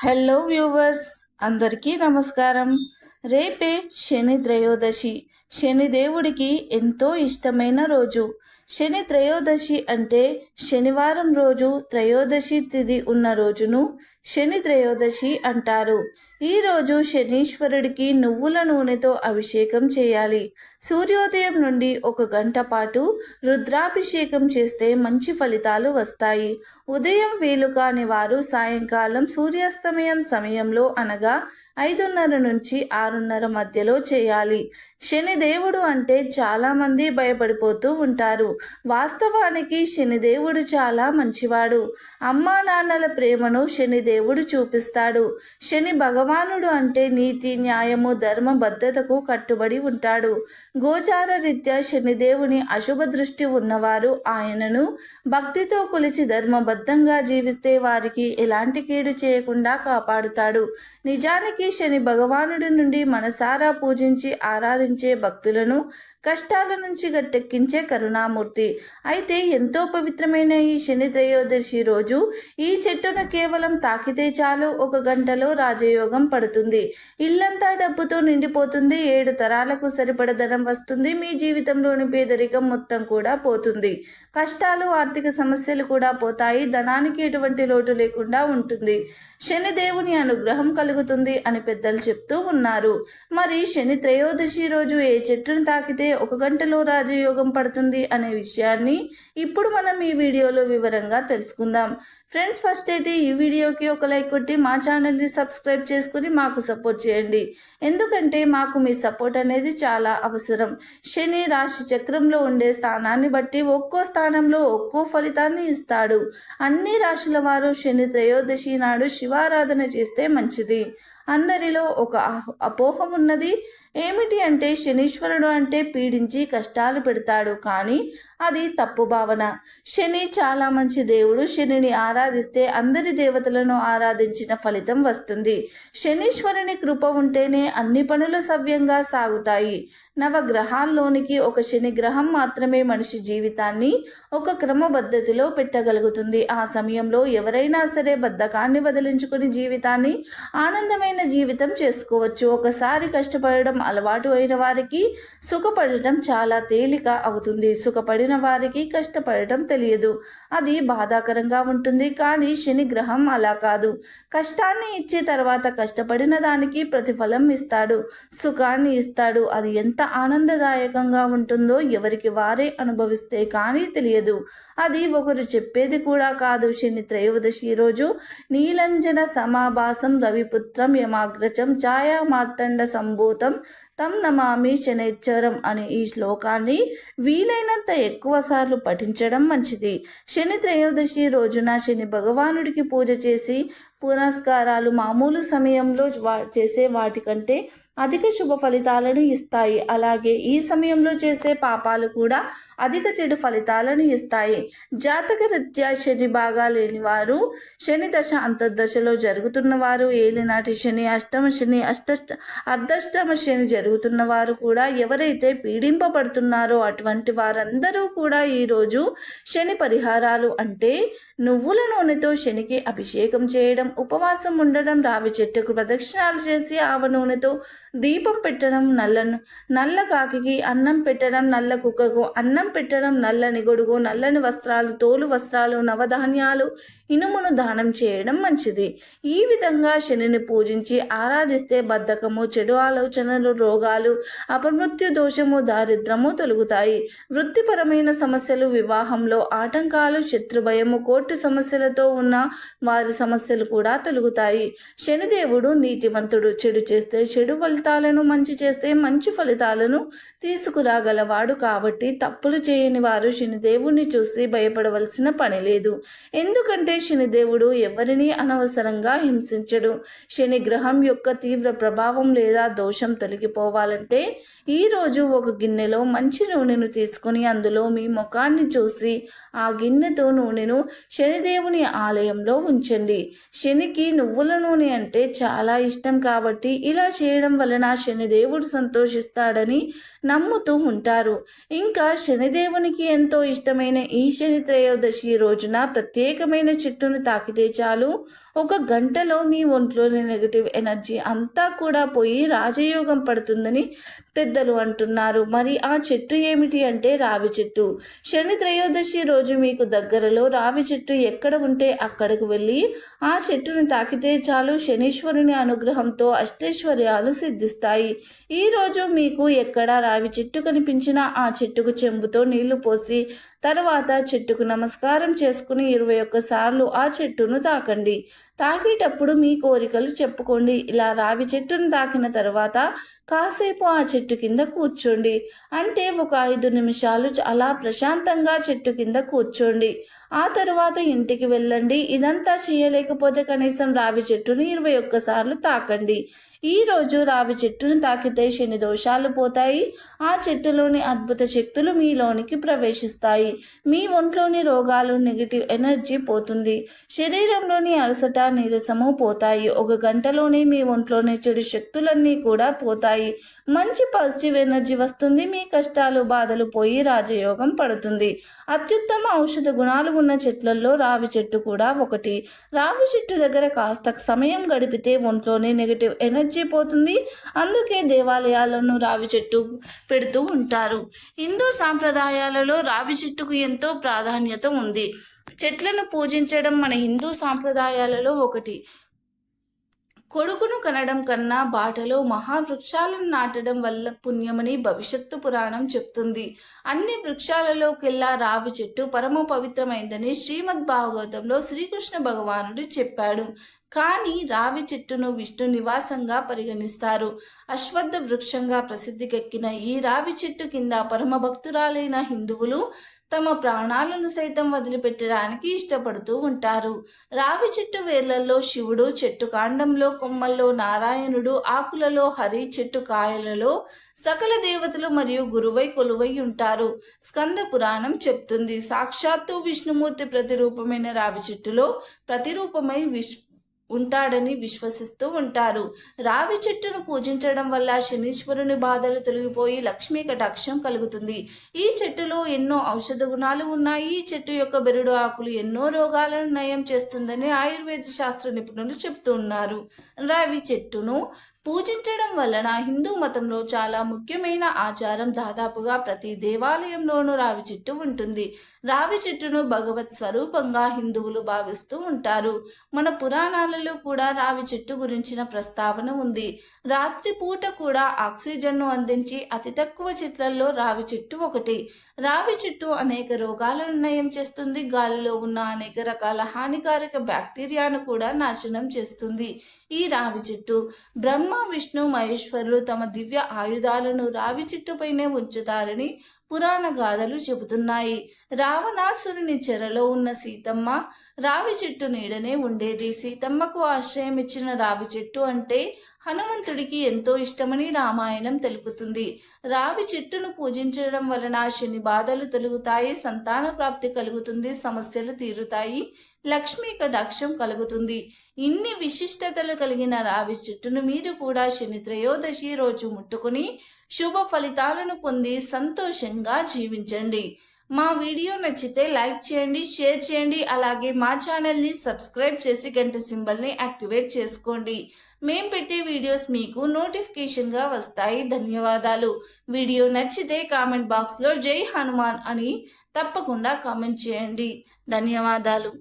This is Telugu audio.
హలో వ్యూవర్స్ అందరికీ నమస్కారం. రేపే శని త్రయోదశి. శని దేవుడికి ఎంతో ఇష్టమైన రోజు. శని త్రయోదశి అంటే శనివారం రోజు త్రయోదశి తిథి ఉన్న రోజును శని త్రయోదశి అంటారు. ఈ రోజు శనీశ్వరుడికి నువ్వుల నూనెతో అభిషేకం చేయాలి. సూర్యోదయం నుండి ఒక గంట పాటు రుద్రాభిషేకం చేస్తే మంచి ఫలితాలు వస్తాయి. ఉదయం వీలు కాని వారు సాయంకాలం సూర్యాస్తమయం సమయంలో అనగా ఐదున్నర నుంచి ఆరున్నర మధ్యలో చేయాలి. శనిదేవుడు అంటే చాలామంది భయపడిపోతూ ఉంటారు. వాస్తవానికి శనిదేవుడు చాలా మంచివాడు. అమ్మా నాన్నల ప్రేమను శనిదేవుడు చూపిస్తాడు. శని భగవానుడు అంటే నీతి న్యాయము ధర్మబద్ధతకు కట్టుబడి ఉంటాడు. గోచార రీత్యా శనిదేవుని అశుభ దృష్టి ఉన్నవారు ఆయనను భక్తితో కొలిచి ధర్మబద్ధ అబద్ధంగా జీవిస్తే వారికి ఎలాంటి కీడు చేయకుండా కాపాడుతాడు. నిజానికి శని భగవానుడి నుండి మనసారా పూజించి ఆరాధించే భక్తులను కష్టాల నుంచి గట్టెక్కించే కరుణామూర్తి. అయితే ఎంతో పవిత్రమైన ఈ శని త్రయోదశి రోజు ఈ చెట్టును కేవలం తాకితే చాలు ఒక గంటలో రాజయోగం పడుతుంది. ఇల్లంతా డబ్బుతో నిండిపోతుంది ఏడు తరాలకు సరిపడ ధనం వస్తుంది మీ జీవితంలోని పేదరికం మొత్తం కూడా పోతుంది. కష్టాలు ఆర్థిక సమస్యలు కూడా పోతాయి ధనానికి ఎటువంటి లోటు లేకుండా ఉంటుంది. శని దేవుని అనుగ్రహం కలుగుతుంది అని పెద్దలు చెప్తూ ఉన్నారు. మరి శని త్రయోదశి రోజు ఏ చెట్టును తాకితే ఒక గంటలో రాజయోగం పడుతుంది అనే విషయాన్ని ఇప్పుడు మనం ఈ వీడియోలో వివరంగా తెలుసుకుందాం. ఫ్రెండ్స్ ఫస్ట్ అయితే ఈ వీడియోకి ఒక లైక్ కొట్టి మా ఛానల్ని సబ్స్క్రైబ్ చేసుకుని మాకు సపోర్ట్ చేయండి. ఎందుకంటే మాకు మీ సపోర్ట్ అనేది చాలా అవసరం. శని రాశి చక్రంలో ఉండే స్థానాన్ని బట్టి ఒక్కో స్థానంలో ఒక్కో ఫలితాన్ని ఇస్తాడు. అన్ని రాశుల వారు శని త్రయోదశి నాడు శివ శివారాధన చేస్తే మంచిది. అందరిలో ఒక అపోహ ఉన్నది. ఏమిటి అంటే శనీశ్వరుడు అంటే పీడించి కష్టాలు పెడతాడు. కానీ అది తప్పు భావన. శని చాలా మంచి దేవుడు. శనిని ఆరాధిస్తే అందరి దేవతలను ఆరాధించిన ఫలితం వస్తుంది. శనీశ్వరుని కృప ఉంటేనే అన్ని పనులు సవ్యంగా సాగుతాయి. నవగ్రహాల్లోనికి ఒక శని గ్రహం మాత్రమే మనిషి జీవితాన్ని ఒక క్రమబద్ధతిలో పెట్టగలుగుతుంది. ఆ సమయంలో ఎవరైనా సరే బద్ధకాన్ని వదిలించుకుని జీవితాన్ని ఆనందమైన జీవితం చేసుకోవచ్చు. ఒకసారి కష్టపడడం అలవాటు అయిన వారికి సుఖపడటం చాలా తేలిక అవుతుంది. సుఖపడిన వారికి కష్టపడటం తెలియదు. అది బాధాకరంగా ఉంటుంది కానీ శని గ్రహం అలా కాదు. కష్టాన్ని ఇచ్చే తర్వాత కష్టపడిన దానికి ప్రతిఫలం ఇస్తాడు. సుఖాన్ని ఇస్తాడు. అది ఎంత ఆనందదాయకంగా ఉంటుందో ఎవరికి వారే అనుభవిస్తే కానీ తెలియదు. అది ఒకరు చెప్పేది కూడా కాదు. శని త్రయోదశి రోజు నీలంజన సమాభాసం రవిపుత్రం యమాగ్రచం ఛాయా మార్తండ సంభూతం తం నమామి శనేశ్వరం అనే ఈ శ్లోకాన్ని వీలైనంత ఎక్కువ ఎక్కువసార్లు పఠించడం మంచిది. శని త్రయోదశి రోజున శని భగవానుడికి పూజ చేసి పునస్కారాలు మామూలు సమయంలో చేసే వాటికంటే అధిక శుభ ఫలితాలను ఇస్తాయి. అలాగే ఈ సమయంలో చేసే పాపాలు కూడా అధిక చెడు ఫలితాలను ఇస్తాయి. జాతక రీత్యా శని బాగా లేని వారు శని దశ అంతర్దశలో జరుగుతున్న వారు ఏలినాటి శని అష్టమ శని అష్టష్ట అర్ధష్టమ శని జరుగుతున్న వారు కూడా ఎవరైతే పీడింపబడుతున్నారో అటువంటి వారందరూ కూడా ఈరోజు శని పరిహారాలు అంటే నువ్వుల నూనెతో శనికి అభిషేకం చేయడం ఉపవాసం ఉండడం రావి చెట్టుకు ప్రదక్షిణాలు చేసి ఆవ నూనెతో దీపం పెట్టడం నల్లను నల్ల కాకికి అన్నం పెట్టడం నల్ల కుక్కకు అన్నం పెట్టడం నల్లని గొడుగు నల్లని వస్త్రాలు తోలు వస్త్రాలు నవధాన్యాలు ఇనుమును దానం చేయడం మంచిది. ఈ విధంగా శనిని పూజించి ఆరాధిస్తే బద్ధకము చెడు ఆలోచనలు రోగాలు అపమృత్యు దోషము దారిద్రము తొలుగుతాయి. వృత్తిపరమైన సమస్యలు వివాహంలో ఆటంకాలు శత్రుభయము కోర్టు సమస్యలతో ఉన్న వారి సమస్యలు కూడా తొలుగుతాయి. శనిదేవుడు నీతివంతుడు చెడు చేస్తే చెడు ఫలితాలను మంచి చేస్తే మంచి ఫలితాలను తీసుకురాగలవాడు కాబట్టి తప్పులు చేయని వారు శనిదేవుణ్ణి చూసి భయపడవలసిన పని లేదు. ఎందుకంటే శనిదేవుడు ఎవరిని అనవసరంగా హింసించడు. శని గ్రహం యొక్క తీవ్ర ప్రభావం లేదా దోషం తొలగిపోవాలంటే ఈరోజు ఒక గిన్నెలో మంచి నూనెను తీసుకొని అందులో మీ ముఖాన్ని చూసి ఆ గిన్నెతో నూనెను శనిదేవుని ఆలయంలో ఉంచండి. శనికి నువ్వుల నూనె అంటే చాలా ఇష్టం కాబట్టి ఇలా చేయడం వలన శనిదేవుడు సంతోషిస్తాడని నమ్ముతూ ఉంటారు. ఇంకా శనిదేవునికి ఎంతో ఇష్టమైన ఈ శని త్రయోదశి రోజున ప్రత్యేకమైన చెట్టును తాకితే చాలు. ఒక గంటలో మీ ఒంట్లోని నెగటివ్ ఎనర్జీ అంతా కూడా పోయి రాజయోగం పడుతుందని పెద్దలు అంటున్నారు. మరి ఆ చెట్టు ఏమిటి అంటే రావి చెట్టు. శని త్రయోదశి రోజు మీకు దగ్గరలో రావి చెట్టు ఎక్కడ ఉంటే అక్కడకు వెళ్ళి ఆ చెట్టును తాకితే చాలు శనీశ్వరుని అనుగ్రహంతో అష్టైశ్వర్యాలు సిద్ధిస్తాయి. ఈ రోజు మీకు ఎక్కడ రావి చెట్టు కనిపించినా ఆ చెట్టుకు చెంబుతో నీళ్ళు పోసి తర్వాత చెట్టుకు నమస్కారం చేసుకుని ఇరవై ఒక్కసార్లు ఆ చెట్టును తాకండి. తాకేటప్పుడు మీ కోరికలు చెప్పుకోండి. ఇలా రావి చెట్టును తాకిన తర్వాత కాసేపు ఆ చెట్టు కింద కూర్చోండి. అంటే ఒక ఐదు నిమిషాలు అలా ప్రశాంతంగా చెట్టు కింద కూర్చోండి. ఆ తర్వాత ఇంటికి వెళ్ళండి. ఇదంతా చేయలేకపోతే కనీసం రావి చెట్టును ఇరవై ఒక్కసార్లు తాకండి. ఈరోజు రావి చెట్టును తాకితే శని దోషాలు పోతాయి. ఆ చెట్టులోని అద్భుత శక్తులు మీలోనికి ప్రవేశిస్తాయి. మీ ఒంట్లోని రోగాలు నెగిటివ్ ఎనర్జీ పోతుంది. శరీరంలోని అలసట నీరసము పోతాయి. ఒక గంటలోనే మీ ఒంట్లోని చెడు శక్తులన్నీ కూడా పోతాయి. మంచి పాజిటివ్ ఎనర్జీ వస్తుంది. మీ కష్టాలు బాధలు పోయి రాజయోగం పడుతుంది. అత్యుత్తమ ఔషధ గుణాలు ఉన్న చెట్లలో రావి చెట్టు కూడా ఒకటి. రావి చెట్టు దగ్గర కాస్త సమయం గడిపితే ఒంట్లోని నెగిటివ్ ఎనర్జీ పోతుంది. అందుకే దేవాలయాలను రావి చెట్టు పెడుతూ ఉంటారు. హిందూ సాంప్రదాయాలలో రావి చెట్టుకు ఎంతో ప్రాధాన్యత ఉంది. చెట్లను పూజించడం మన హిందూ సాంప్రదాయాలలో ఒకటి. కొడుకును కనడం కన్నా బాటలో మహావృక్షాలను నాటడం వల్ల పుణ్యమని భవిష్యత్తు పురాణం చెప్తుంది. అన్ని వృక్షాలలోకెల్లా రావి చెట్టు పరమ పవిత్రమైందని శ్రీమద్ భాగవతంలో శ్రీకృష్ణ భగవానుడు చెప్పాడు. కానీ రావి చెట్టును విష్ణు నివాసంగా పరిగణిస్తారు. అశ్వత్థ వృక్షంగా ప్రసిద్ధికెక్కిన ఈ రావి చెట్టు కింద పరమ భక్తురాలైన హిందువులు తమ ప్రాణాలను సైతం వదిలిపెట్టడానికి ఇష్టపడుతూ ఉంటారు. రావి చెట్టు వేర్లలో శివుడు చెట్టు కాండంలో కొమ్మల్లో నారాయణుడు ఆకులలో హరి చెట్టు కాయలలో సకల దేవతలు మరియు గురువై కొలువై ఉంటారు. స్కంద పురాణం చెప్తుంది. సాక్షాత్తు విష్ణుమూర్తి ప్రతిరూపమైన రావి చెట్టులో ప్రతిరూపమై విష్ ఉంటాడని విశ్వసిస్తూ ఉంటారు. రావి చెట్టును పూజించడం వల్ల శనీశ్వరుని బాధలు తొలగిపోయి లక్ష్మీ కటాక్షం కలుగుతుంది. ఈ చెట్టులో ఎన్నో ఔషధ గుణాలు ఉన్నాయి. ఈ చెట్టు యొక్క బెరుడు ఆకులు ఎన్నో రోగాలను నయం చేస్తుందని ఆయుర్వేద శాస్త్ర నిపుణులు చెబుతూ ఉన్నారు. రావి చెట్టును పూజించడం వలన హిందూ మతంలో చాలా ముఖ్యమైన ఆచారం దాదాపుగా ప్రతి దేవాలయంలోనూ రావి చెట్టు ఉంటుంది. రావి చెట్టును భగవత్ స్వరూపంగా హిందువులు భావిస్తూ ఉంటారు. మన పురాణాలలో కూడా రావి చెట్టు గురించిన ప్రస్తావన ఉంది. రాత్రిపూట కూడా ఆక్సిజన్ను అందించి అతి తక్కువ చెట్లలో రావి చెట్టు ఒకటి. రావి చెట్టు అనేక రోగాలను నయం చేస్తుంది. గాలిలో ఉన్న అనేక రకాల హానికారక బ్యాక్టీరియాను కూడా నాశనం చేస్తుంది. ఈ రావి చెట్టు. బ్రహ్మ విష్ణు మహేశ్వరులు తమ దివ్య ఆయుధాలను రావి చెట్టుపైనే ఉంచుతారని పురాణ గాథలు చెబుతున్నాయి. రావణాసురుని చెరలో ఉన్న సీతమ్మ రావి చెట్టు నీడనే ఉండేది. సీతమ్మకు ఆశ్రయం ఇచ్చిన రావి చెట్టు అంటే హనుమంతుడికి ఎంతో ఇష్టమని రామాయణం తెలుపుతుంది. రావి చెట్టును పూజించడం వలన శని బాధలు తొలుగుతాయి సంతాన ప్రాప్తి కలుగుతుంది సమస్యలు తీరుతాయి లక్ష్మీ కటాక్షం కలుగుతుంది. ఇన్ని విశిష్టతలు కలిగిన రావి చెట్టును మీరు కూడా శని త్రయోదశి రోజు ముట్టుకుని శుభ ఫలితాలను పొంది సంతోషంగా జీవించండి. మా వీడియో నచ్చితే లైక్ చేయండి షేర్ చేయండి అలాగే మా ఛానల్ని సబ్స్క్రైబ్ చేసి గంట సింబల్ని యాక్టివేట్ చేసుకోండి. మేం పెట్టే వీడియోస్ మీకు నోటిఫికేషన్గా వస్తాయి. ధన్యవాదాలు. వీడియో నచ్చితే కామెంట్ బాక్స్లో జై హనుమాన్ అని తప్పకుండా కామెంట్ చేయండి. ధన్యవాదాలు.